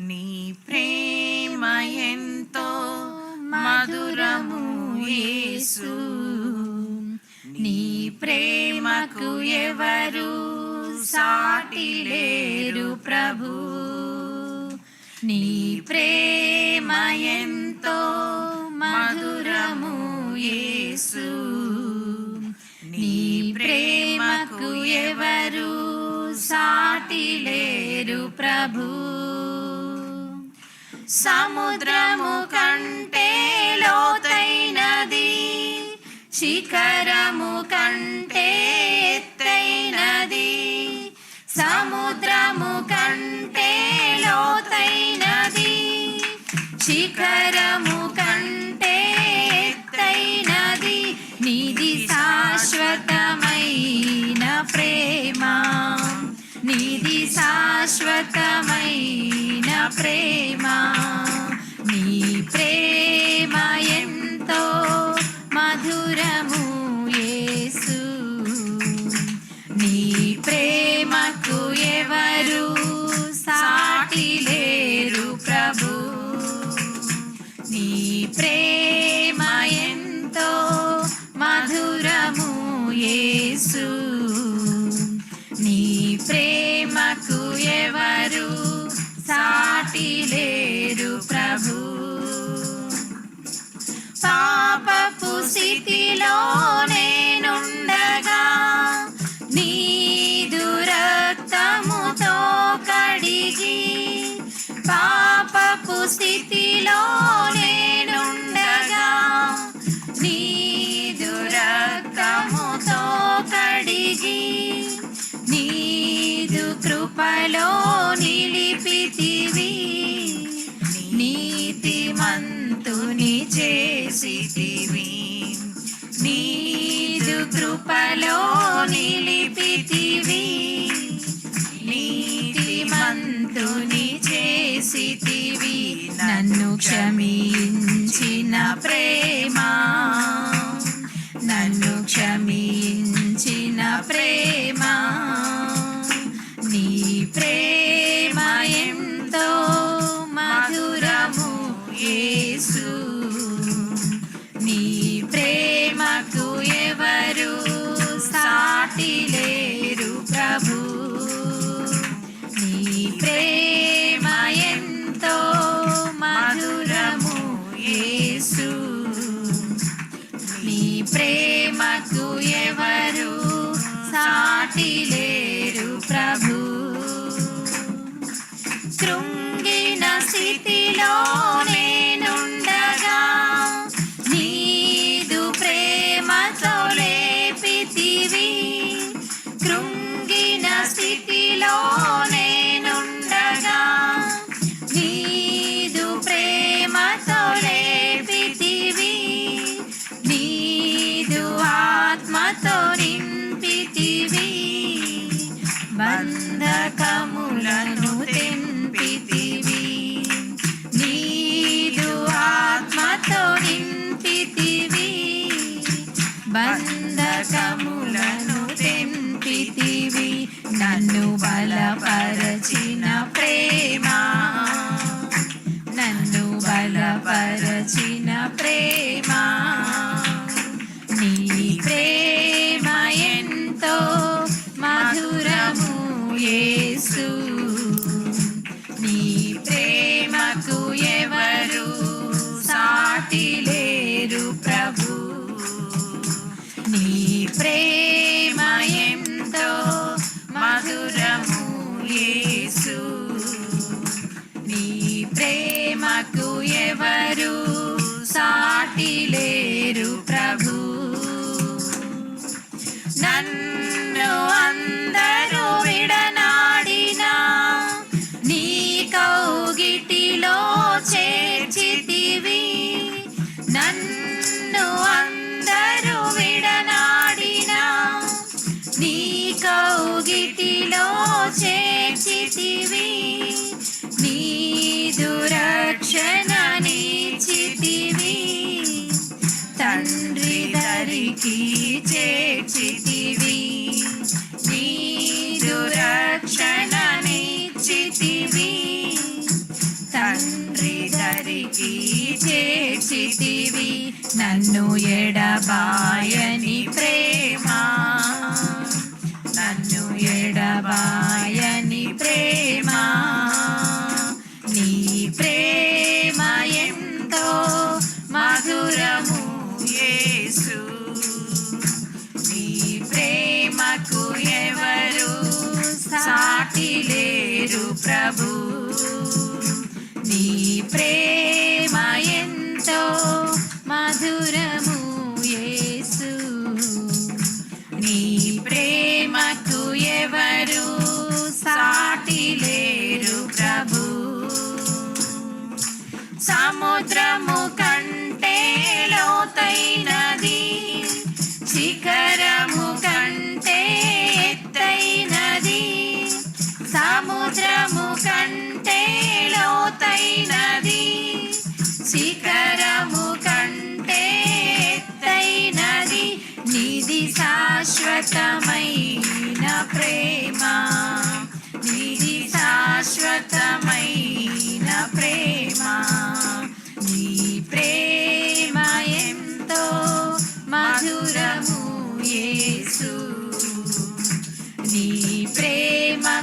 నీ ప్రేమ ఎంతో మధురము యేసు. నీ ప్రేమకు ఎవరు సాటి లేరు ప్రభు. నీ ప్రేమ ఎంతో మధురము యేసు. నీ ప్రేమకు ఎవరు సాటి లేరు ప్రభు. సముద్రము కంటే లోతైనది శిఖరము కంటే ఎత్తైనది. సముద్రము కంటే లోతైనది శిఖరము కంటే ఎత్తైనది. నిధి శాశ్వతమైన ప్రేమ నిధి శాశ్వతమైన నీ ప్రేమ ఎంతో మధురము యేసు. నీదు కృపలో నిలిపితివి నీతిమంతుని చేసితివి. నన్ను క్షమించిన ప్రేమ కృంగిన స్థితిలో నేనుండగా నీదు ప్రేమతో లేపితివి. కృంగిన స్థితిలో నేనుండగా నీదు ప్రేమతో లేపితివి. నీదు ఆత్మతో నింపితివి. బంధకం బంధకములను తెంపితివి. నన్ను బలపరచిన ప్రేమ. I do. చేర్చితివి నన్ను ఎడబాయని ప్రే సముద్రము కంటే లోతైనది శిఖరము కంటే ఎత్తైనది సముద్రము కంటే లోతైనది శిఖరము కంటే ఎత్తైనది నిధి శాశ్వతమైన ప్రేమ.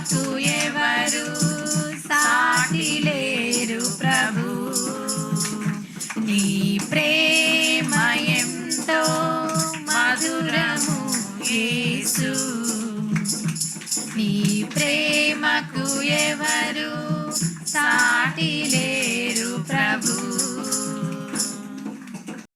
నాకు ఎవరు? సాటి లేరు ప్రభు. నీ ప్రేమ ఎంతో మధురము యేసు.